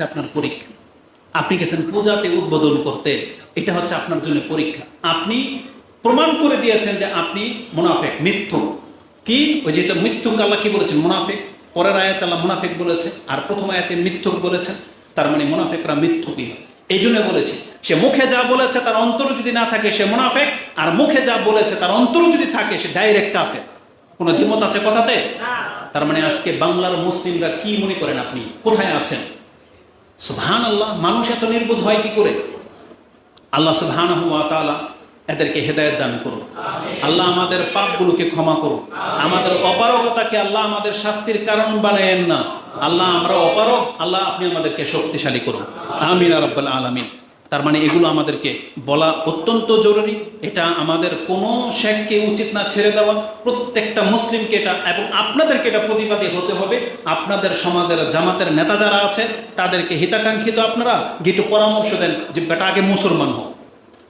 হচ্ছে আপনার পরীক্ষা। আপনি গেছেন পূজাতে উদ্বোধন করতে এটা হচ্ছে আপনার জন্য পরীক্ষা। আপনি প্রমাণ করে দিয়েছেন যে আপনি মুনাফেক মিথ্যু। কি? ওই যেটা মিথ্যুক আল্লাহ কি বলেছেন? মুনাফেক। পরের আয়াত আল্লাহ মুনাফেক বলেছে আর প্রথম আয়াতে মিথ্যুক বলেছেন তার মানে মুনাফেকরা মিথ্যুকই এই জন্য বলেছি সে মুখে যা বলেছে তার অন্তর যদি না থাকে সে মুনাফেক আর মুখে যা বলেছে তার অন্তর যদি থাকে সে ডাইরেক্ট কাফের। কোনো দ্বিমত আছে কথাতে? তার মানে আজকে বাংলার মুসলিমরা কি মনে করেন আপনি? কোথায় আছেন? সুবহান আল্লাহ মানুষ এত নির্বোধ হয় কি করে? আল্লাহ সুবহান এদেরকে হেদায়ত দান করুন। আল্লাহ আমাদের পাপগুলোকে ক্ষমা করুন। আমাদের অপারগতাকে আল্লাহ আমাদের শাস্তির কারণ বানায়েন না। আল্লাহ আমরা অপারগ আল্লাহ আপনি আমাদেরকে শক্তিশালী করুন। আমিন রব্বাল আলমিন। তার মানে এগুলো আমাদেরকে বলা অত্যন্ত জরুরি। এটা আমাদের কোনো শেখকে উচিত না ছেড়ে দেওয়া। প্রত্যেকটা মুসলিমকে এটা এবং আপনাদেরকে এটা প্রতিবাদী হতে হবে। আপনাদের সমাজের জামাতের নেতা যারা আছে, তাদেরকে হিতাকাঙ্ক্ষিত আপনারা গিটু পরামর্শ দেন যে, বেটা, আগে মুসলমান হোক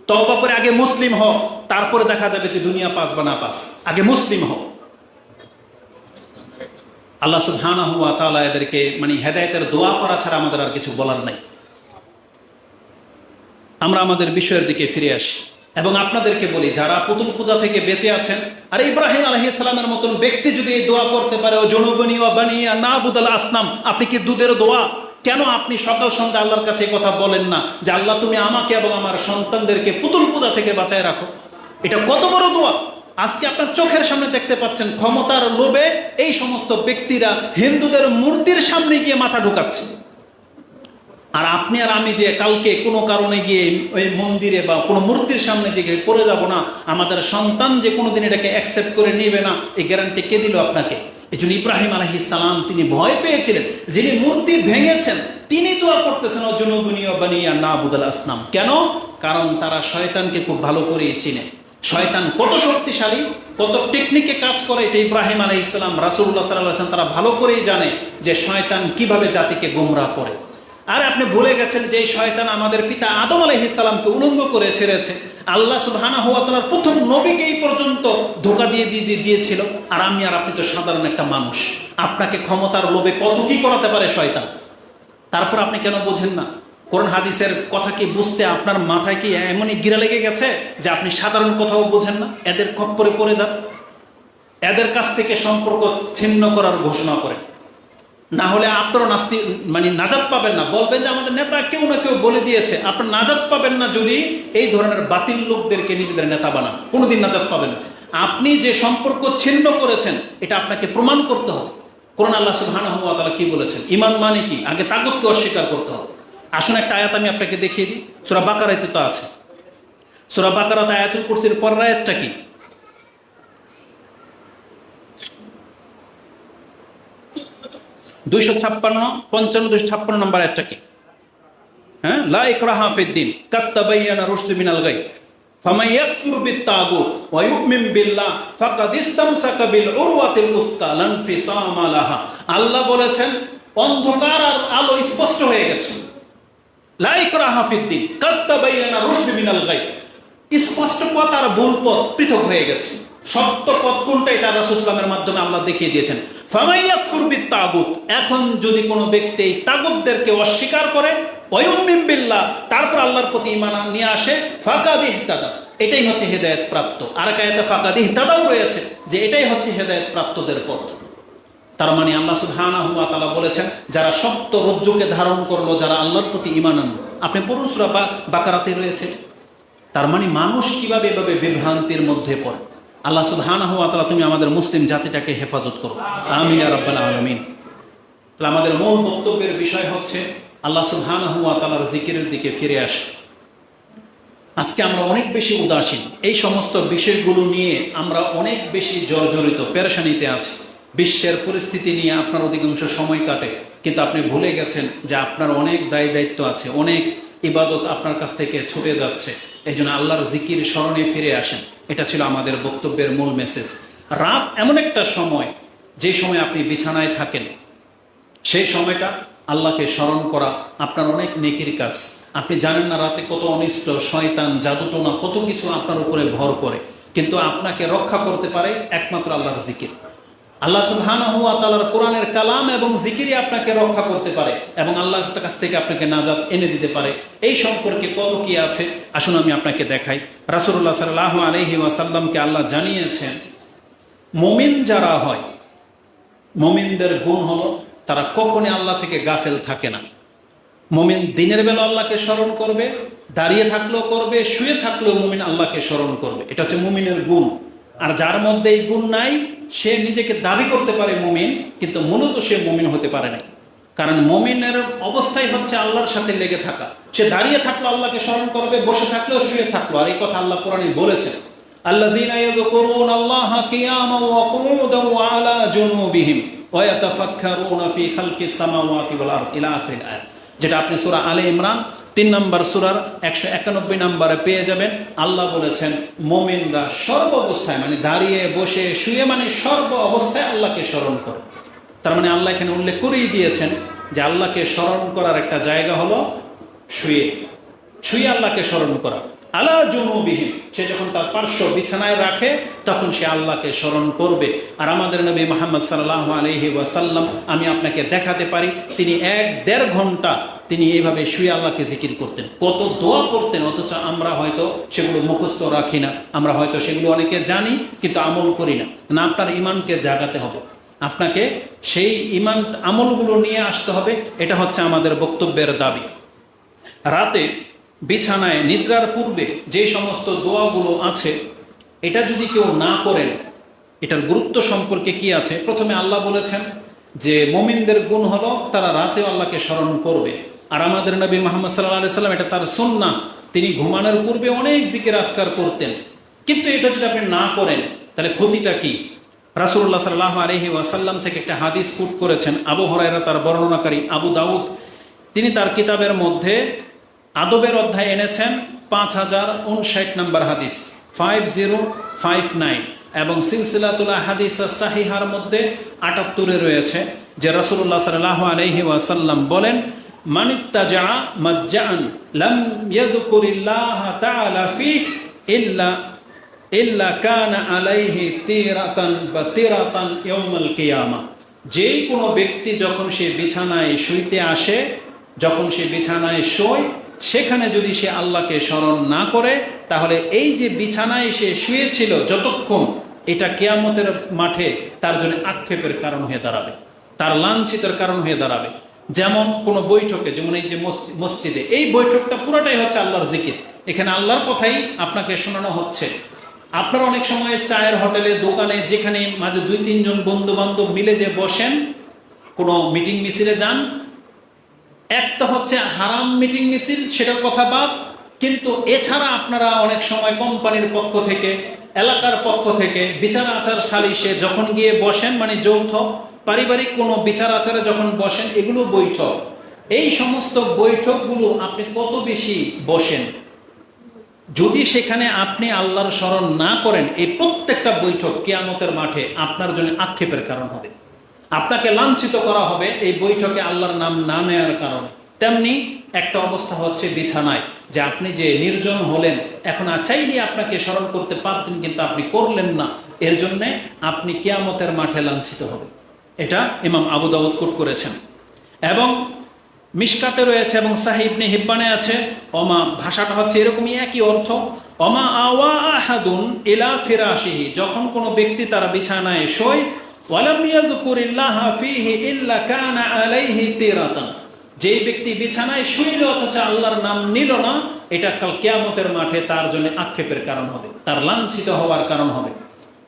তবা করে আগে মুসলিম হোক তারপরে দেখা যাবে তুই দুনিয়া পাস বা না পাস। আগে মুসলিম হোক আল্লাহ সুবহানাহু হুয়া তাআলা এদেরকে মানে হেদায়েতের দোয়া করা ছাড়া আমাদের আর কিছু বলার নাই। আমরা আমাদের বিষয়ের দিকে ফিরে আসি এবং আপনাদেরকে বলি, যারা পুতুল পূজা থেকে বেঁচে আছেন, আর ইব্রাহিম আলহিসামের মতন ব্যক্তি যদি দোয়া করতে পারে, ও জনগণী বানিয়া না বুদাল আসনাম, আপনি কি দুধের দোয়া? কেন আপনি সকাল সন্ধ্যা আল্লাহর কাছে কথা বলেন না যে, আল্লাহ, তুমি আমাকে এবং আমার সন্তানদেরকে পুতুল পূজা থেকে বাঁচায় রাখো? এটা কত বড় দোয়া। আজকে আপনার চোখের সামনে দেখতে পাচ্ছেন, ক্ষমতার লোভে এই সমস্ত ব্যক্তিরা হিন্দুদের মূর্তির সামনে গিয়ে মাথা ঢুকাচ্ছে। আর আপনি আর আমি যে কালকে কোনো কারণে গিয়ে ওই মন্দিরে বা কোনো মূর্তির সামনে যে পড়ে যাব না, আমাদের সন্তান যে কোনোদিন এটাকে অ্যাকসেপ্ট করে নেবে না, এই গ্যারান্টি কে দিল আপনাকে? এই জন্য ইব্রাহিম আলহি সালাম তিনি ভয় পেয়েছিলেন। যিনি মূর্তি ভেঙেছেন, তিনি দোয়া করতেছেন অজনগুনীয় বানিয়া না বুদাল আসলাম। কেন? কারণ তারা শয়তানকে খুব ভালো করে চিনে। শয়তান কত শক্তিশালী, কত টেকনিকে কাজ করে, এটা ইব্রাহিম আলাই ইসলাম রাসুল্লাহ সাল্লাহ তারা ভালো করেই জানে যে শয়তান কীভাবে জাতিকে গোমরা করে। আর আপনি ভুলে গেছেন যে শয়তান আমাদের পিতা আদম আলহিসামকে উলঙ্গ করে ছেড়েছে। আল্লাহ সুবহানা হুয়া তালার প্রথম নবীকে এই পর্যন্ত ধোকা দিয়ে দিয়ে দিয়েছিল। আর আমি আর আপনি তো সাধারণ একটা মানুষ। আপনাকে ক্ষমতার লোভে কত কি করাতে পারে শয়তান? তারপর আপনি কেন বোঝেন না? কোরআন হাদিসের কথা কি বুঝতে আপনার মাথায় কি এমনই গিরা লেগে গেছে যে আপনি সাধারণ কথাও বোঝেন না? এদের খপ্পরে পড়ে যান। এদের কাছ থেকে সম্পর্ক ছিন্ন করার ঘোষণা করেন। না হলে আপনারও নাস্তি মানে নাজাত পাবেন না। বলবেন যে আমাদের নেতা কেউ না কেউ বলে দিয়েছে, আপনার নাজাত পাবেন না যদি এই ধরনের বাতিল লোকদেরকে নিজেদের নেতা বানান। কোনোদিন নাজাত পাবেন না। আপনি যে সম্পর্ক ছিন্ন করেছেন, এটা আপনাকে প্রমাণ করতে হবে। কোরআন আল্লাহ সুবহানাহু ওয়া কি বলেছেন? ইমান মানে কি? আগে তাগতকে অস্বীকার করতে হবে। আসুন একটা আয়াত আমি আপনাকে দেখিয়ে দিই। সুরা বাকারাতে তো আছে। সূরা বাকারাতে আয়াতুল কুরসির পর আয়াতটা কি? দুইশো ছাপ্পান্ন, পঞ্চান্ন, দুইশো ছাপ্পান্ন নম্বর একটা হ্যাঁ? লা ইকরাহা ফিদ্দিন কাত্তাবাইয়ানা রুশদু আল্লাহ বলেছেন, অন্ধকার আর আলো স্পষ্ট হয়ে গেছে। লা ইকরাহা ফিদ্দিন কাত্তাবাইয়ানা রুশদু মিনাল গাই স্পষ্ট পথ আর ভুল পথ পৃথক হয়ে গেছে। সত্য পথ কোনটা এটা রাসূলের মাধ্যমে আল্লাহ দেখিয়ে দিয়েছেন। বিত্তাগুত, এখন যদি কোনো ব্যক্তি এই তাগুতদেরকে অস্বীকার করে বিল্লাহ, তারপর আল্লাহর প্রতি নিয়ে আসে, ফাকাদ ইহতাদা, এটাই হচ্ছে হেদায়েত প্রাপ্ত। আর ইহতাদাও রয়েছে, যে এটাই হচ্ছে হেদায়েত প্রাপ্তদের পথ। তার মানে আল্লাহ সুবহানাহু ওয়া তাআলা বলেছেন, যারা সত্য রজ্জুকে ধারণ করল, যারা আল্লাহর প্রতি ইমান আনলো। আপনি পুরুষরা সূরা বাকারাতে রয়েছে। তার মানে মানুষ কীভাবে এভাবে বিভ্রান্তির মধ্যে পড়ে? আল্লাহ সুবহানাহু ওয়া তাআলা তুমি আমাদের মুসলিম জাতিটাকে হেফাজত করো। আমিন ইয়া রাব্বাল আলামিন। তাহলে আমাদের মূল বক্তব্যের বিষয় হচ্ছে, আল্লাহ সুবহানাহু ওয়া তাআলার জিকিরের দিকে ফিরে আসে। আজকে আমরা অনেক বেশি উদাসীন। এই সমস্ত বিষয়গুলো নিয়ে আমরা অনেক বেশি জর্জরিত, পেরেশানিতে আছি। বিশ্বের পরিস্থিতি নিয়ে আপনার অধিকাংশ সময় কাটে। কিন্তু আপনি ভুলে গেছেন যে আপনার অনেক দায় দায়িত্ব আছে, অনেক ইবাদত আপনার কাছ থেকে ছুটে যাচ্ছে। এই জন্য আল্লাহর জিকির স্মরণে ফিরে আসেন। এটা ছিল আমাদের বক্তব্যের মূল মেসেজ রাত এমন একটা সময়, যে সময় আপনি বিছানায় থাকেন। সেই সময়টা আল্লাহকে স্মরণ করা আপনার অনেক নেকির কাজ। আপনি জানেন না রাতে কত অনিষ্ট, শয়তান, জাদুটোনা, কত কিছু আপনার উপরে ভর করে। কিন্তু আপনাকে রক্ষা করতে পারে একমাত্র আল্লাহর জিকির। আল্লাহ সুবহানাহু ওয়া তাআলার কোরআনের কালাম এবং জিকিরই আপনাকে রক্ষা করতে পারে এবং আল্লাহর কাছ থেকে আপনাকে নাজাদ এনে দিতে পারে। এই সম্পর্কে কত কি আছে? আসুন আমি আপনাকে দেখাই। রাসূলুল্লাহ সাল্লাল্লাহু আলাইহি ওয়াসাল্লামকে আল্লাহ জানিয়েছেন, মমিন যারা হয়, মমিনদের গুণ হলো তারা কখনই আল্লাহ থেকে গাফেল থাকে না। মমিন দিনের বেলা আল্লাহকে স্মরণ করবে, দাঁড়িয়ে থাকলেও করবে, শুয়ে থাকলেও মুমিন আল্লাহকে স্মরণ করবে। এটা হচ্ছে মুমিনের গুণ। আর যার মধ্যে এই গুণ নাই সে নিজেকে দাবি করতে পারে মুমিন কিন্তু মূলত সে মুমিন হতে পারে না কারণ মুমিনের অবস্থাই হচ্ছে আল্লাহর সাথে লেগে থাকা সে দাঁড়িয়ে থাকলো আল্লাহকে স্মরণ করবে বসে থাকলেও শুয়ে থাকলো আর এই কথা আল্লাহ কোরআনে বলেছেন الذين يذكرون الله قياما وقعودا وعلى جنوبهم ويتفكرون في خلق السماوات والارض الى اخر الايه যেটা আপনি সূরা আলে ইমরান তিন নম্বর সুরার একশো একানব্বই নম্বরে পেয়ে যাবেন। আল্লাহ বলেছেন, মোমিনরা সর্ব অবস্থায় মানে দাঁড়িয়ে বসে শুয়ে মানে সর্ব অবস্থায় আল্লাহকে স্মরণ করে। তার মানে আল্লাহ এখানে উল্লেখ করেই দিয়েছেন যে আল্লাহকে স্মরণ করার একটা জায়গা হলো শুয়ে। শুয়ে আল্লাহকে স্মরণ করা। আলা জনুবিহীন সে যখন তার পার্শ্ব বিছানায় রাখে, তখন সে আল্লাহকে স্মরণ করবে। আর আমাদের নবী মোহাম্মদ সাল্লাহ আলহি ওয়াসাল্লাম, আমি আপনাকে দেখাতে পারি, তিনি এক দেড় ঘণ্টা তিনি এইভাবে শুয়ে আল্লাহকে জিকির করতেন। কত দোয়া করতেন অথচ আমরা হয়তো সেগুলো মুখস্থ রাখি না। আমরা হয়তো সেগুলো অনেকে জানি, কিন্তু আমল করি না। না, আপনার ইমানকে জাগাতে হবে। আপনাকে সেই ইমান, আমলগুলো নিয়ে আসতে হবে। এটা হচ্ছে আমাদের বক্তব্যের দাবি। রাতে বিছানায় নিদ্রার পূর্বে যে সমস্ত দোয়াগুলো আছে, এটা যদি কেউ না করেন, এটার গুরুত্ব সম্পর্কে কি আছে? প্রথমে আল্লাহ বলেছেন যে, মোমিনদের গুণ হলো তারা রাতেও আল্লাহকে স্মরণ করবে। আর আমাদের নবী মোহাম্মদ সাল্লাহ সাল্লাম এটা তার সন্না তিনি ঘুমানোর পূর্বে অনেক জিকির আসকার করতেন। কিন্তু এটা যদি আপনি না করেন, তাহলে ক্ষতিটা কি? রাসুল্লাহ সাল্লাহ আলহি ওয়াসাল্লাম থেকে একটা হাদিস কুট করেছেন, আবু হরাইরা তার বর্ণনাকারী আবু দাউদ। তিনি তার কিতাবের মধ্যে আদবের অধ্যায় এনেছেন, পাঁচ হাজার উনষাট নম্বর হাদিস ফাইভ জিরো ফাইভ নাইন এবং সিলসিলাতুল্লাহ হাদিস সাহিহার মধ্যে আটাত্তরে রয়েছে, যে রসুল্লাহ সাল্লাহ আলহি ওয়াসাল্লাম বলেন মানিত্তাজা মজ্জান লাম তাআলা ফি ইল্লা ইল্লা কানা আলাইহি তিরাতান বা তিরাতান কিয়ামা। কোনো ব্যক্তি যখন সে বিছানায় শুইতে আসে, যখন সে বিছানায় শোয়, সেখানে যদি সে আল্লাহকে স্মরণ না করে, তাহলে এই যে বিছানায় সে শুয়েছিল যতক্ষণ, এটা কেয়ামতের মাঠে তার জন্য আক্ষেপের কারণ হয়ে দাঁড়াবে, তার লাঞ্ছিতের কারণ হয়ে দাঁড়াবে। যেমন কোনো বৈঠকে, যেমন এই যে মসজিদে, এই বৈঠকটা পুরোটাই হচ্ছে আল্লাহর জিকির। এখানে আল্লাহর কথাই আপনাকে শোনানো হচ্ছে। আপনার অনেক সময় চায়ের হোটেলে, দোকানে, যেখানে মাঝে দুই, তিনজন বন্ধু বান্ধব মিলে যে বসেন, কোনো মিটিং মিছিলে যান, একটা হচ্ছে হারাম মিটিং মিছিল, সেটার কথা বাদ, কিন্তু এছাড়া আপনারা অনেক সময় কোম্পানির পক্ষ থেকে, এলাকার পক্ষ থেকে বিচার আচার সালিশে যখন গিয়ে বসেন মানে যৌথ পারিবারিক কোনো বিচার আচারে যখন বসেন, এগুলো বৈঠক। এই সমস্ত বৈঠকগুলো আপনি কত বেশি বসেন? যদি সেখানে আপনি আল্লাহর স্মরণ না করেন, এই প্রত্যেকটা বৈঠক কেয়ামতের মাঠে আপনার জন্য আক্ষেপের কারণ হবে। আপনাকে লাঞ্ছিত করা হবে এই বৈঠকে আল্লাহর নাম না নেওয়ার কারণে। তেমনি একটা অবস্থা হচ্ছে বিছানায়, যে আপনি যে নির্জন হলেন, এখন আর চাইলে আপনাকে স্মরণ করতে পারতেন, কিন্তু আপনি করলেন না। এর জন্যে আপনি কেয়ামতের মাঠে লাঞ্ছিত হবেন। এটা ইমাম আবু দাউদ কোট করেছেন। এবং মিশকাতে রয়েছে এবং সাহিবনে হিব্বানে আছে অমা ভাষাটা হচ্ছে এরকমই একই অর্থ অমা আওয়া আহাদুন ইলা ফিরাশিহি, যখন কোনো ব্যক্তি তার বিছানায় শোয়, ওয়ালাম ইয়াযকুরিল্লাহ ফীহি ইল্লা কানা আলাইহি তিরাতান। যে ব্যক্তি বিছানায় শুইল অথচ আল্লাহর নাম নিল না, এটা কাল কিয়ামতের মাঠে তার জন্য আক্ষেপের কারণ হবে, তার লাঞ্ছিত হওয়ার কারণ হবে।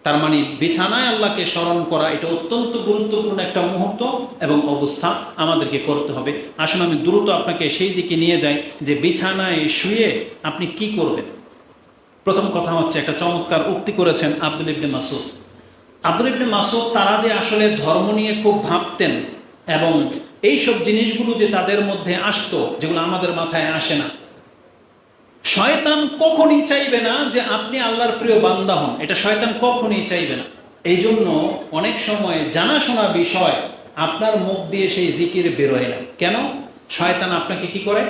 তার মানে বিছানায় আল্লাহকে স্মরণ করা এটা অত্যন্ত গুরুত্বপূর্ণ একটা মুহূর্ত এবং অবস্থা আমাদেরকে করতে হবে। আসুন আমি দ্রুত আপনাকে সেই দিকে নিয়ে যাই যে বিছানায় শুয়ে আপনি কি করবেন? প্রথম কথা হচ্ছে একটা চমৎকার উক্তি করেছেন আব্দুল ইবনে মাসুদ আব্দুল ইবনে মাসুদ তারা যে আসলে ধর্ম নিয়ে খুব ভাবতেন এবং এইসব জিনিসগুলো যে তাদের মধ্যে আসতো, যেগুলো আমাদের মাথায় আসে না শয়তান কখনই চাইবে না যে আপনি আল্লাহর প্রিয় বান্দা হন। এটা শয়তান কখনই চাইবে না। এই জন্য অনেক সময় জানাশোনা বিষয় আপনার মুখ দিয়ে সেই জিকির বেরোয় না। কেন? শয়তান আপনাকে কি করে?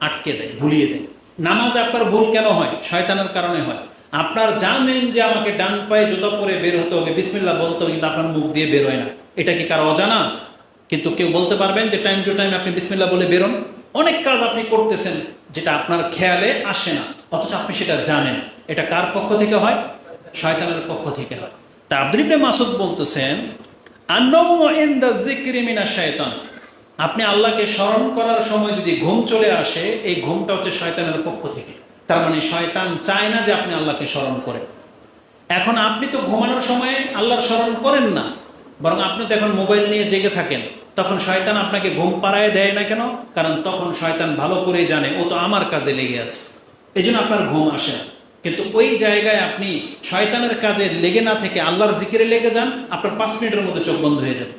আটকে দেয়, ভুলিয়ে দেয়। নামাজ আপনার ভুল কেন হয়? শয়তানের কারণে হয়। আপনার জানেন যে আমাকে ডান পায়ে জুতা পরে বের হতে হবে, বিসমিল্লাহ বলতে হবে, কিন্তু আপনার মুখ দিয়ে বেরোয় না। এটা কি কারও অজানা? কিন্তু কেউ বলতে পারবেন যে টাইম টু টাইম আপনি বিসমিল্লাহ বলে বেরোন। অনেক কাজ আপনি করতেছেন যেটা আপনার খেয়ালে আসে না, অথচ আপনি সেটা জানেন। এটা কার পক্ষ থেকে হয়? শয়তানের পক্ষ থেকে হয়। তা আব্দুল ইবনে মাসুদ বলতেছেন মিনাশ শায়তান আপনি আল্লাহকে স্মরণ করার সময় যদি ঘুম চলে আসে, এই ঘুমটা হচ্ছে শয়তানের পক্ষ থেকে। তার মানে শয়তান চায় না যে আপনি আল্লাহকে স্মরণ করেন। এখন আপনি তো ঘুমানোর সময় আল্লাহর স্মরণ করেন না, বরং আপনি তো এখন মোবাইল নিয়ে জেগে থাকেন। তখন শয়তান আপনাকে ঘুম পাড়ায় দেয় না কেন? কারণ তখন শয়তান ভালো করেই জানে, ও তো আমার কাজে লেগে আছে। এই জন্য আপনার ঘুম আসে না। কিন্তু ওই জায়গায় আপনি শয়তানের কাজে লেগে না থেকে আল্লাহর জিকিরে লেগে যান, আপনার পাঁচ মিনিটের মধ্যে চোখ বন্ধ হয়ে যাবে।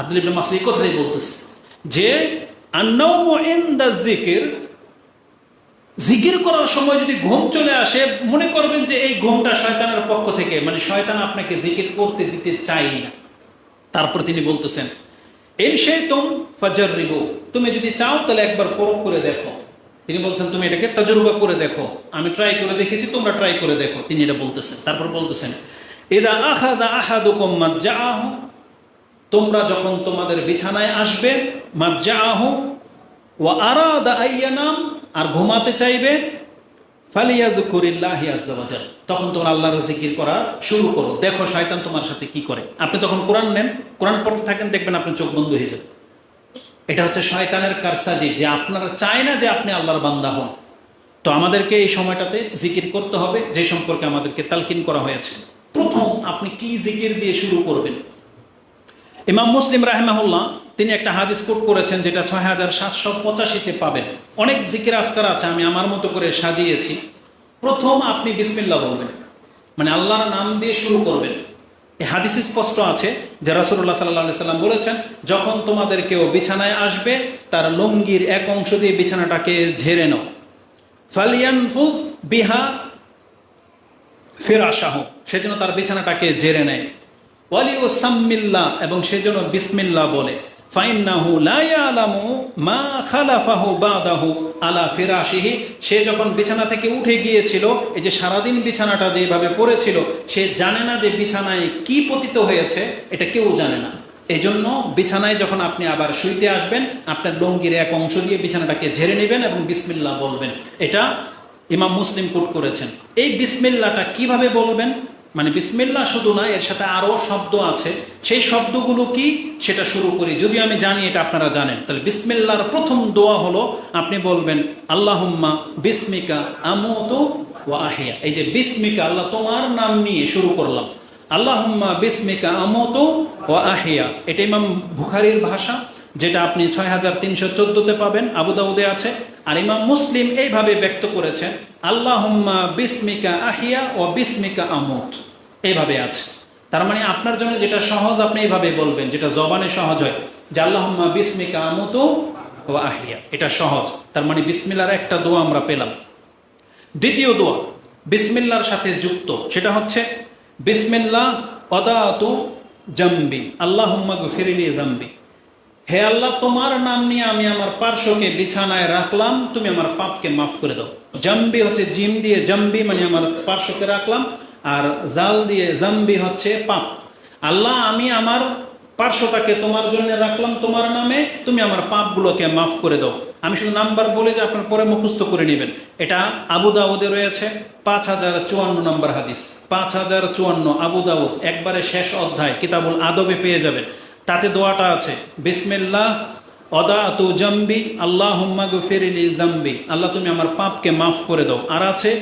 আব্দুল ইবনে মাসুদ এই কথাই বলতেছে যে জিকির জিকির করার সময় যদি ঘুম চলে আসে, মনে করবেন যে এই ঘুমটা শয়তানের পক্ষ থেকে মানে শয়তান আপনাকে জিকির করতে দিতে চাই না। তারপর তিনি বলতেছেন এন সে তুম ফজর তুমি যদি চাও তাহলে একবার পরখ করে দেখো। তিনি বলছেন, তুমি এটাকে তজরুবা করে দেখো। আমি ট্রাই করে দেখেছি, তোমরা ট্রাই করে দেখো। তিনি এটা বলতেছেন, তারপর বলতেছেন এদা আহাদা আহাদুকুম মাজ্জাআহু। তোমরা যখন তোমাদের বিছানায় আসবে, মাজ্জাআহু, ওয়া আরাদা আইয়ানাম, আর ঘুমাতে চাইবে তখন তোমরা আল্লাহর জিকির করা শুরু করো। দেখো শয়তান তোমার সাথে কি করে। আপনি তখন কোরআন নেন, কোরআন পড়তে থাকেন, দেখবেন আপনার চোখ বন্ধ হয়ে যাবে এটা হচ্ছে শয়তানের কারসাজি, যে আপনারা চায় না যে আপনি আল্লাহর বান্দা হন। তো আমাদেরকে এই সময়টাতে জিকির করতে হবে, যে সম্পর্কে আমাদেরকে তালকিন করা হয়েছে। প্রথম আপনি কি জিকির দিয়ে শুরু করবেন? ইমাম মুসলিম রাহেমাহুল্লাহ তিনি একটা হাদিস কোট করেছেন যেটা ছয় হাজার সাতশো পঁচাশিতে পাবেন। অনেক জিকির আজকার আছে, আমি আমার মতো করে সাজিয়েছি। প্রথম আপনি বিসমিল্লা বলবেন। মানে আল্লাহর নাম দিয়ে শুরু করবেন। এই হাদিস স্পষ্ট আছে যে রাসুল্লাহ সাল্লাহ সাল্লাম বলেছেন, যখন তোমাদের কেউ বিছানায় আসবে, তার লুঙ্গির এক অংশ দিয়ে বিছানাটাকে ঝেড়ে নাও। ফালিয়ানফুজ বিহা ফেরাশাহ, সেজন্য তার বিছানাটাকে জেরে নেয়। ওয়ালি ও সাম্মিল্লা এবং সেজন্য বিসমিল্লা বলে। সে যখন বিছানা থেকে উঠে গিয়েছিল, এই যে সারাদিন বিছানাটা যেভাবে পড়েছিল, সে জানে না যে বিছানায় কি পতিত হয়েছে, এটা কেউ জানে না। এই জন্য বিছানায় যখন আপনি আবার শুইতে আসবেন, আপনার লঙ্গির এক অংশ দিয়ে বিছানাটাকে ঝেড়ে নেবেন এবং বিসমিল্লা বলবেন। এটা ইমাম মুসলিম কোট করেছেন। এই বিসমিল্লাটা কীভাবে বলবেন? মানে বিসমিল্লা শুধু না, এর সাথে আরও শব্দ আছে। সেই শব্দগুলো কি? সেটা শুরু করি। যদি আমি জানি, এটা আপনারা জানেন। তাহলে বিসমিল্লার প্রথম দোয়া হলো, আপনি বলবেন, আল্লাহুম্মা বিসমিকা আমতো ও আহিয়া। এই যে বিসমিকা, আল্লাহ তোমার নাম নিয়ে শুরু করলাম। আল্লাহুম্মা বিসমিকা আমতো ও আহিয়া। এটা ইমাম বুখারির ভাষা, যেটা আপনি ছয় হাজার তিনশো চোদ্দোতে পাবেন। আবুদাউদে আছে। আর ইমাম মুসলিম এইভাবে ব্যক্ত করেছেন আল্লাহুম্মা বিসমিকা আহিয়া ও বিসমিকা আমত। এইভাবে আছে। তার মানে আপনার জন্য যেটা সহজ, আপনি এইভাবে বলবেন, যেটা জবানে সহজ হয়, যে আল্লাহুম্মা বিসমিকা আমত ও আহিয়া। এটা সহজ। তার মানে বিসমিল্লার একটা দোয়া আমরা পেলাম। দ্বিতীয় দোয়া, বিসমিল্লার সাথে যুক্ত। সেটা হচ্ছে, বিসমিল্লাহ অদাতু জম্বি, আল্লাহুম্মা গফিরিলি জম্বি। হে আল্লাহ, তোমার নাম নিয়ে আমি আমার পার্শ্বকে বিছানায় রাখলাম, তুমি আমার পাপকে মাফ করে দাও। জম্বি হচ্ছে জিম দিয়ে, জম্বি মানে আমার পার্শ্বকে রাখলাম, আর জাল দিয়ে জম্বি হচ্ছে পাপ। আল্লাহ, আমি আমার পার্শ্বটাকে তোমার জন্য রাখলাম, তোমার নামে, তুমি আমার পাপগুলোকে মাফ করে দাও। আমি শুধু নাম্বার বলে যে আপনার পরে মুখস্থ করে নেবেন। এটা আবু দাউদে রয়েছে, পাঁচ হাজার চুয়ান্ন নম্বর হাদিস। পাঁচ হাজার চুয়ান্ন আবু দাউদ, একবারে শেষ অধ্যায়, কিতাবুল আদবে পেয়ে যাবেন। তাতে দোয়াটা আছে। বিসমিল্লাহ অদা তু জম্বি আল্লাহ ফেরিলি জম্বি। আল্লাহ, তুমি আমার পাপকে মাফ করে দাও। আর আছে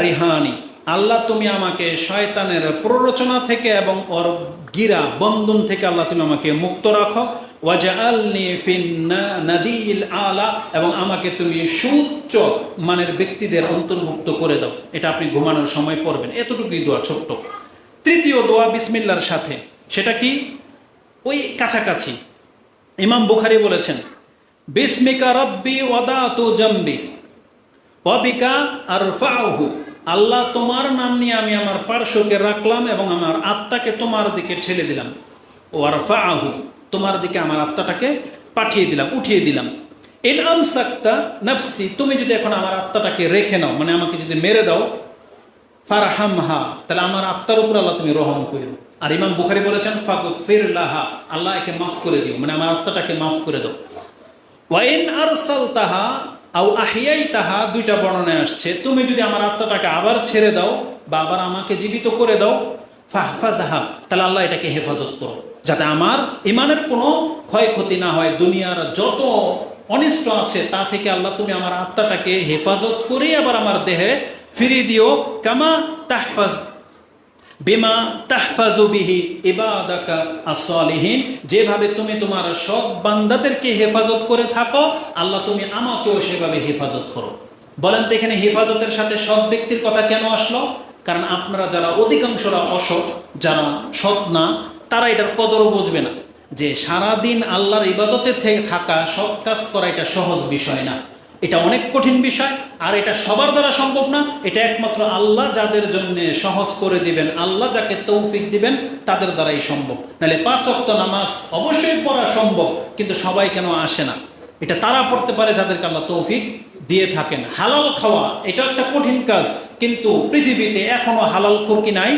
রিহানি। আল্লাহ, তুমি আমাকে শয়তানের প্ররোচনা থেকে এবং ওর গিরা বন্ধন থেকে আল্লাহ, তুমি আমাকে মুক্ত রাখো। আলা। এবং আমাকে তুমি সুউচ্চ মানের ব্যক্তিদের অন্তর্ভুক্ত করে দাও। এটা আপনি ঘুমানোর সময় পড়বেন। এতটুকুই দোয়া ছোট্ট। তৃতীয় দোয়া বিসমিল্লার সাথে। সেটা কি? ওই কাছাকাছি। ইমাম বুখারি বলেছেন, বিসমিকা রব্বি ওয়াদাতু জাম্বি অবিকা আর ফাহু আল্লাহ তোমার নাম নিয়ে আমি আমার পার্শ্বকে রাখলাম এবং আমার আত্মাকে তোমার দিকে ঠেলে দিলাম। ও আর ফাহু তোমার দিকে আমার আত্মাটাকে পাঠিয়ে দিলাম, উঠিয়ে দিলাম। ইন আমসাক্তা নাফসি, তুমি যদি এখন আমার আত্মাটাকে রেখে নাও মানে আমাকে যদি মেরে দাও ফারহামহা। তাহলে আমার আত্মার উপর আল্লাহ তুমি রহম করো আর ইমাম বুখারি বলেছেন, ফাগফির লাহা আল্লাহ একে মাফ করে দিও। মানে আমার আত্মাটাকে মাফ করে দাও। ওয়াইন আরসাল তাহা আও আহিয়াই তাহা দুইটা বর্ণনায় আসছে। তুমি যদি আমার আত্মাটাকে আবার ছেড়ে দাও বা আবার আমাকে জীবিত করে দাও, ফাহফাজাহা, তাহলে আল্লাহ এটাকে হেফাজত করো। যাতে আমার ইমানের কোনো ক্ষয়ক্ষতি না হয়, দুনিয়ার যত অনিষ্ট আছে, তা থেকে আল্লাহ তুমি আমার আত্মাটাকে হেফাজত করেই আবার আমার দেহে ফিরিয়ে দিও, কামা তাহফাজ, বিমা তাহফাজু বিহি ইবাদাকা যেভাবে তুমি তোমার সব বান্দাদেরকে হেফাজত করে থাকো, আল্লাহ তুমি আমাকেও সেভাবে হেফাজত করো। বলেন তো এখানে হেফাজতের সাথে সব ব্যক্তির কথা কেন আসলো? কারণ আপনারা যারা অধিকাংশরা অসৎ, যারা সৎ না, তারা এটার কদরও বুঝবে না। যে সারাদিন আল্লাহর ইবাদতে থেকে থাকা, সৎ কাজ করা এটা সহজ বিষয় না। এটা অনেক কঠিন বিষয়, আর এটা সবার দ্বারা সম্ভব না। এটা একমাত্র আল্লাহ যাদের জন্য সহজ করে দিবেন, আল্লাহ যাকে তৌফিক দিবেন, তাদের দ্বারাই সম্ভব। নাহলে পাঁচ অক্ত নামাজ অবশ্যই পড়া সম্ভব, কিন্তু সবাই কেন আসে না? এটা তারা পড়তে পারে যাদেরকে আল্লাহ তৌফিক দিয়ে থাকেন। হালাল খাওয়া, এটা একটা কঠিন কাজ, কিন্তু পৃথিবীতে এখনও হালাল খুরকি নাই।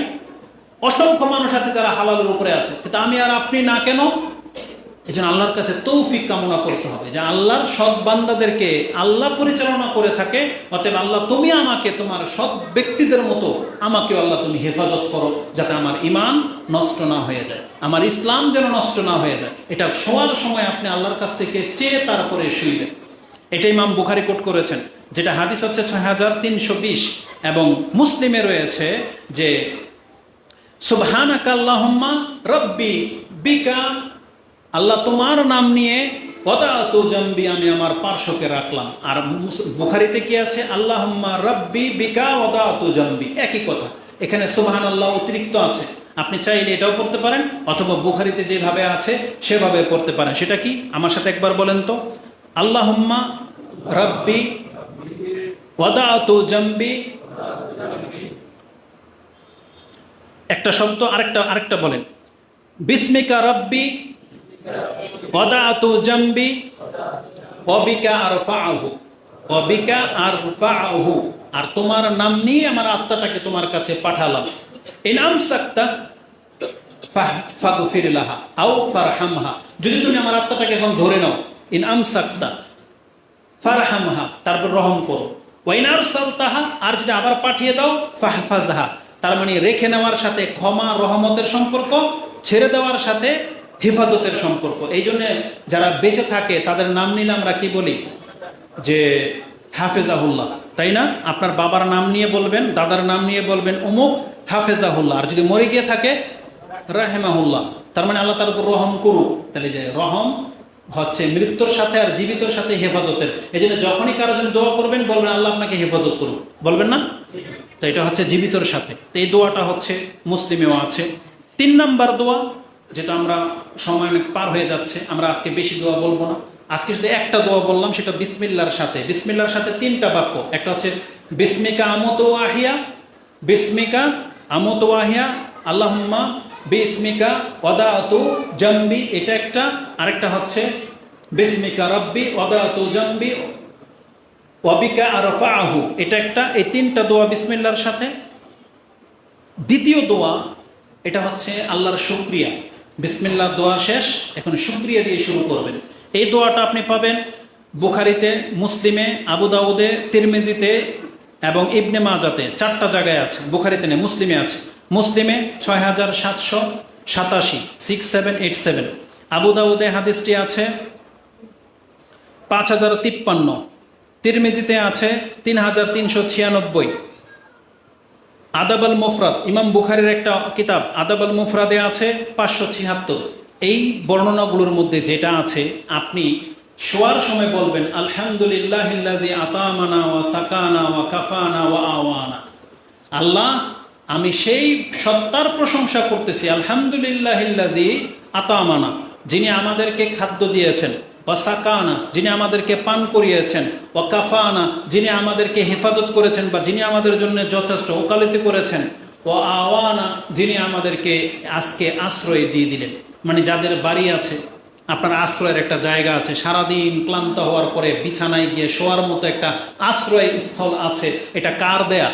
অসংখ্য মানুষ আছে যারা হালালের উপরে আছে, কিন্তু আমি আর আপনি না কেন? এই জন্য আল্লাহর কাছে তৌফিক কামনা করতে হবে যে আল্লাহর সৎ বান্দাদেরকে আল্লাহ পরিচালনা করে থাকে, অতএব আল্লাহ তুমি আমাকে, তোমার সৎ ব্যক্তিদের মতো আমাকে আল্লাহ তুমি হেফাজত করো যাতে আমার ইমান নষ্ট না হয়ে যায়, আমার ইসলাম যেন নষ্ট না হয়ে যায়। এটা শোয়ার সময় আপনি আল্লাহর কাছ থেকে চেয়ে তারপরে শুইবেন এটা ইমাম বুখারি কোট করেছেন, যেটা হাদিস হচ্ছে ছয় হাজার তিনশো বিশ এবং মুসলিমে রয়েছে যে, সুবহানাকাল্লাহুম্মা রব্বি বিকা আল্লাহ তোমার নাম নিয়ে ওদাত জম্বি আমি আমার পার্শ্বকে রাখলাম। আর বুখারিতে কি আছে? আল্লাহুম্মা রব্বি বিকা ওদাত জম্বি একই কথা। এখানে সুবহান আল্লাহ অতিরিক্ত আছে। আপনি চাইলে এটাও পড়তে পারেন, অথবা বুখারিতে যেভাবে আছে, সেভাবে পড়তে পারেন। সেটা কি? আমার সাথে একবার বলেন তো। আল্লাহুম্মা রব্বি ওদাত জম্বি একটা শব্দ আরেকটা আরেকটা বলেন। বিস্মিকা রব্বি ওদাতু জাম্বি অবিকা আর ফাহু আর ফাহু আর তোমার নাম নিয়ে আমার আত্মাটাকে তোমার কাছে পাঠালাম সাক্তা আও ফারহামহা যদি তুমি আমার আত্মাটাকে এখন ধরে নাও ইন আম সাক্তা ফারহামহা তারপর রহম করো ওয়াইনার সালতাহা আর যদি আবার পাঠিয়ে দাও ফাহফাজহা তার মানে রেখে নেওয়ার সাথে ক্ষমা রহমতের সম্পর্ক ছেড়ে দেওয়ার সাথে হেফাজতের সম্পর্ক। এই জন্য যারা বেঁচে থাকে, তাদের নাম নিলে আমরা কি বলি? যে হাফেজাহুল্লাহ, তাই না? আপনার বাবার নাম নিয়ে বলবেন, দাদার নাম নিয়ে বলবেন, অমুক হাফেজাহুল্লাহ। আর যদি মরে গিয়ে থাকে, রাহেমাহুল্লাহ। তার মানে আল্লাহ তার উপর রহম করুক। তাহলে যে রহম হচ্ছে মৃত্যুর সাথে আর জীবিতর সাথে হেফাজতের। এই জন্য যখনই কারও জন্য দোয়া করবেন, বলবেন, আল্লাহ আপনাকে হেফাজত করুক। বলবেন না? তো এটা হচ্ছে জীবিতর সাথে। তো এই দোয়াটা হচ্ছে মুসলিমেও আছে। তিন নাম্বার দোয়া যেটা আমরা সময় অনেক পার হয়ে যাচ্ছে, আমরা আজকে বেশি দোয়া বলব না। আজকে শুধু একটা দোয়া বললাম, সেটা বিসমিল্লার সাথে। বিসমিল্লার সাথে তিনটা বাক্য। একটা হচ্ছে, বিসমিকা আমত আহিয়া, বিসমিকা আমত আহিয়া, আল্লাহুম্মা বিসমিকা ওদাতু জম্বি, এটা একটা। আরেকটা হচ্ছে, বিসমিকা রব্বি ওদাতু জম্বি, ওয়াবিকা আর আহু এটা একটা। এই তিনটা দোয়া বিসমিল্লার সাথে। দ্বিতীয় দোয়া, এটা হচ্ছে আল্লাহর শুক্রিয়া। বিসমিল্লার দোয়া শেষ। এখন শুক্রিয়া দিয়ে শুরু করবেন। এই দোয়াটা আপনি পাবেন বুখারিতে, মুসলিমে, আবু দাউদে, তিরমিজিতে এবং ইবনে মাজাতে। চারটা জায়গায় আছে। বুখারিতে নেই, মুসলিমে আছে। মুসলিমে ছয় হাজার সাতশো সাতাশি six seven eight seven Abu দাউদে হাদিসটি আছে পাঁচ হাজার তিপ্পান্ন। তিরমিজিতে আছে তিন হাজার তিনশো ছিয়ানব্বই। আদাব আল মুফরাদ, ইমাম বুখারের একটা কিতাব, আদাব আল মুফরাদে আছে পাঁচশো ছিয়াত্তর। এই বর্ণনাগুলোর মধ্যে যেটা আছে, আপনি শোয়ার সময় বলবেন, আলহামদুলিল্লাহ আতামানা ওয়া সাকানা ওয়া কাফানা ওয়া আওয়ানা। আল্লাহ, আমি সেই সত্তার প্রশংসা করতেছি, আলহামদুলিল্লাহ আতামানা, যিনি আমাদেরকে খাদ্য দিয়েছেন। ও সাকানা যিনি আমাদেরকে পান করিয়েছেন। ও কাফানা যিনি আমাদেরকে হেফাজত করেছেন বা যিনি আমাদের জন্য যথেষ্ট ওকালতি করেছেন। ও আওয়ানা যিনি আমাদেরকে আজকে আশ্রয় দিয়ে দিলেন। মানে যাদের বাড়ি আছে, আপনার আশ্রয়ের একটা জায়গা আছে, সারাদিন ক্লান্ত হওয়ার পরে বিছানায় গিয়ে শোয়ার মতো একটা আশ্রয় স্থল আছে, এটা কার দেয়া?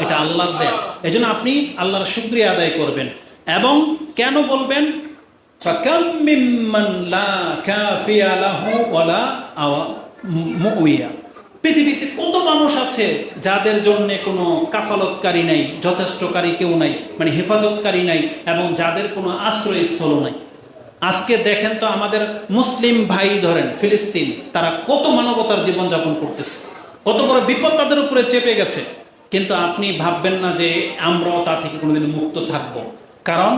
এটা আল্লাহর দেয়া। এই জন্য আপনি আল্লাহর শুক্রিয়া আদায় করবেন। এবং কেন বলবেন? فَكَمْ مِمَّنْ لَا كَافِيَ لَهُ وَلَا أَوَ- মুইয়া পৃথিবীতে কত মানুষ আছে যাদের জন্য কোনো কাফালতকারী নাই যথেষ্টকারী কেউ নাই মানে হেফাজতকারী নাই এবং যাদের কোনো আশ্রয়স্থল নাই আজকে দেখেন তো আমাদের মুসলিম ভাই ধরেন ফিলিস্তিন তারা কত মানবতার জীবনযাপন করতেছে কত বড় বিপদ তাদের উপরে চেপে গেছে কিন্তু আপনি ভাববেন না যে আমরাও তা থেকে কোনোদিন মুক্ত থাকব কারণ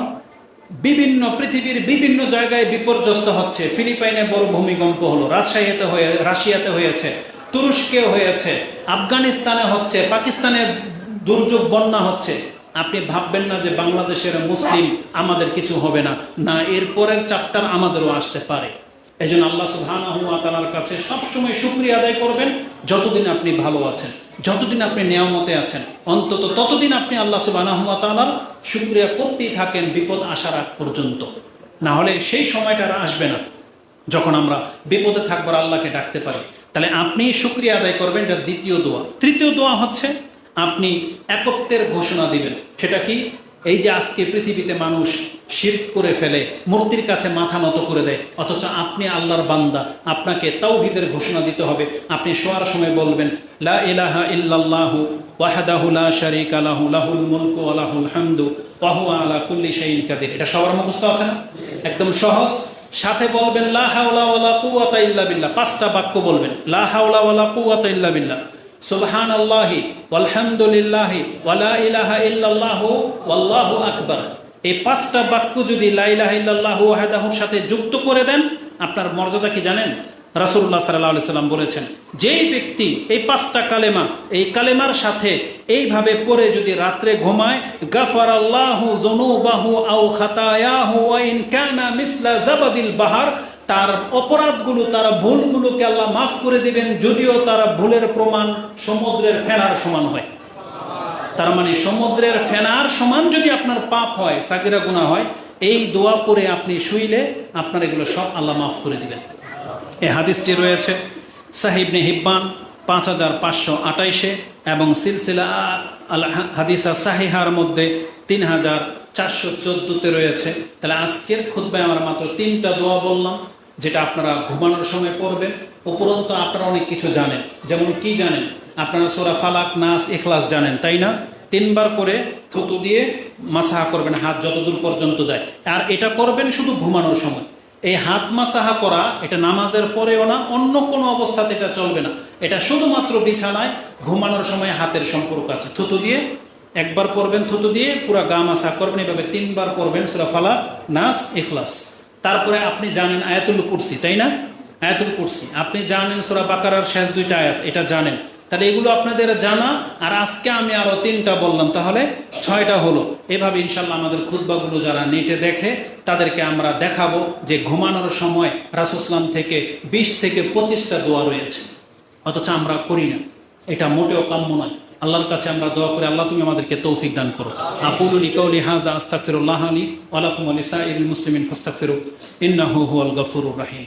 বিভিন্ন পৃথিবীর বিভিন্ন জায়গায় বিপর্যস্ত হচ্ছে। ফিলিপাইনে বড় ভূমিকম্প হলো, রাজশাহীতে হয়ে, রাশিয়াতে হয়েছে তুরস্কে হয়েছে, আফগানিস্তানে হচ্ছে, পাকিস্তানে দুর্যোগ, বন্যা হচ্ছে। আপনি ভাববেন না যে বাংলাদেশের মুসলিম আমাদের কিছু হবে না। না এরপরের চাপটার আমাদেরও আসতে পারে। এই জন্য আল্লাহ সুহানার কাছে সবসময় শুক্রিয়া আদায় করবেন, যতদিন আপনি ভালো আছেন, যতদিন আপনি নিয়ামতে আছেন, অন্তত ততদিন আপনি আল্লাহ সুবাহ শুক্রিয়া করতেই থাকেন বিপদ আসার আগ পর্যন্ত। না হলে সেই সময়টা আর আসবে না, যখন আমরা বিপদে থাকবার আল্লাহকে ডাকতে পারি। তাহলে আপনি শুক্রিয়া আদায় করবেন, এটা দ্বিতীয় দোয়া। তৃতীয় দোয়া হচ্ছে, আপনি একত্বের ঘোষণা দিবেন। সেটা কি? এই যে আজকে পৃথিবীতে মানুষ শির্ক করে ফেলে, মূর্তির কাছে মাথা নত করে দেয়, অথচ আপনি আল্লাহর বান্দা, আপনাকে তাওহিদের ঘোষণা দিতে হবে। আপনি শোয়ার সময় বলবেন লাহুল আলা এটা সবার মুখস্থ আছে না? একদম সহজ। সাথে বলবেন, লা পাঁচটা বাক্য বলবেন, লা হাওলা বিল্লাহ। সুবহান আল্লাহি আলহামদুলিল্লাহি ওয়ালা ইলাহা ইল্লাল্লাহু ওয়াল্লাহু আকবার। এই পাঁচটা বাক্য যদি লা ইলাহা ইল্লাল্লাহু সাথে যুক্ত করে দেন, আপনার মর্যাদা কি জানেন? রাসূলুল্লাহ সাল্লাল্লাহু আলাইহি সাল্লাম বলেছেন, যেই ব্যক্তি এই পাঁচটা কালেমা, এই কালেমার সাথে এইভাবে পরে যদি রাত্রে ঘুমায় গাফার আল্লাহু যুনুবাহু আও খাতায়াহু ওয়া ইন মিসলা জাবাদিল বাহার তার অপরাধগুলো, তার ভুলগুলোকে আল্লাহ মাফ করে দিবেন, যদিও তার ভুলের প্রমাণ সমুদ্রের ফেনার সমান হয়। তার মানে সমুদ্রের ফেনার সমান যদি আপনার পাপ হয়, সাগিরা গুণা হয়, এই দোয়া করে আপনি শুইলে আপনার এগুলো সব আল্লাহ মাফ করে দিবেন। এই হাদিসটি রয়েছে সাহিবনে হিব্বান পাঁচ হাজার পাঁচশো আটাইশে এবং সিলসিলা আল হাদিসা সাহিহার মধ্যে তিন হাজার চারশো চোদ্দোতে রয়েছে। তাহলে আজকের খুদ্ায় আমরা মাত্র তিনটা দোয়া বললাম। যেটা আপনারা ঘুমানোর সময় পড়বেন, উপরন্ত আপনারা অনেক কিছু জানেন। যেমন কি জানেন? আপনারা সোরা ফালাক, নাস এখলাস জানেন, তাই না? তিনবার করে থুতু দিয়ে মাসাহা করবেন, হাত যতদূর পর্যন্ত যায়। আর এটা করবেন শুধু ঘুমানোর সময়। এই হাত মাসাহা করা, এটা নামাজের পরেও না, অন্য কোনো অবস্থাতে এটা চলবে না। এটা শুধুমাত্র বিছানায় ঘুমানোর সময় হাতের সম্পর্ক আছে। থুতু দিয়ে একবার করবেন থুতু দিয়ে পুরা গা মাসা করবেন, এভাবে তিনবার করবেন সুরা ফালা নাস এখলাস তারপরে আপনি জানেন আয়াতুল কুরসি, তাই না? আয়াতুল কুরসি। আপনি জানেন সুরা বাকারার শেষ দুইটা আয়াত, এটা জানেন। তাহলে এগুলো আপনাদের জানা, আর আজকে আমি আরও তিনটা বললাম, তাহলে ছয়টা হলো। এভাবে ইনশাল্লাহ আমাদের খুদ্বাগুলো যারা নেটে দেখে, তাদেরকে আমরা দেখাবো যে ঘুমানোর সময় রাসুসলাম থেকে বিশ থেকে পঁচিশটা দোয়া রয়েছে। অথচ আমরা করি না। এটা মোটেও কাম্য নয়। আল্লাহর কাছে আমরা দোয়া করে, আল্লাহ তুমি আমাদেরকে তৌফিক দান করো। আকুল লিকাউলি হাজা আস্তাফিরুল্লাহ আলী ওয়া লাকুম মুসলিম লিসাইরিল মুসলিমিন হু হু হুয়াল গফুরুর রাহিম।